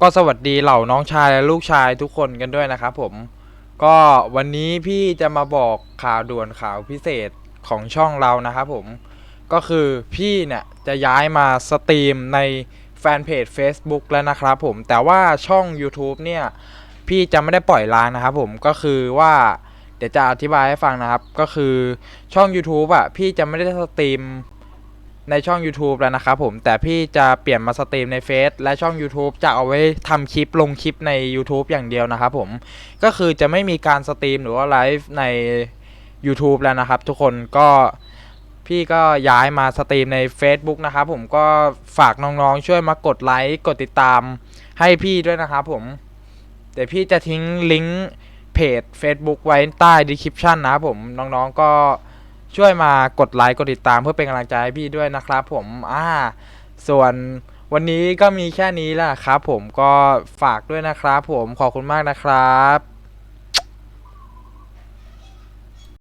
ก็สวัสดีเหล่าน้องชายและลูกชายทุกคนกันด้วยนะครับผม ก็วันนี้พี่จะมาบอกข่าวด่วนข่าวพิเศษของช่องเรานะครับผม ก็คือพี่เนี่ยจะย้ายมาสตรีมในแฟนเพจ Facebook แล้วนะครับผม แต่ว่าช่อง YouTube เนี่ย พี่จะไม่ได้ปล่อยล้างนะครับผมก็คือว่าเดี๋ยวจะอธิบายให้ฟังนะครับ ก็คือช่อง YouTube อะพี่จะไม่ได้สตรีม ในช่อง YouTube แล้วนะครับผมแต่พี่จะเปลี่ยนมาสตรีมในเฟซและช่อง YouTube จะเอาไว้ทำคลิปลงคลิปใน YouTube อย่างเดียวนะครับผมก็คือจะไม่มีการสตรีมหรือว่าไลฟ์ใน YouTube แล้วนะครับ ทุกคนก็พี่ก็ย้ายมาสตรีมใน Facebook นะครับผมก็ฝากน้องๆ ช่วยมากดไลค์กดติดตามให้พี่ด้วยนะครับผมเดี๋ยวพี่จะทิ้งลิงก์เพจ Facebook ไว้ใต้ description นะครับผมน้องๆก็ ช่วยมากดไลค์กดติดตามเพื่อเป็นกำลังใจให้พี่ด้วยนะครับ ผมอ่าส่วนวันนี้ก็มีแค่นี้แหละครับ ผมก็ฝากด้วยนะครับ ผมขอบคุณมากนะครับ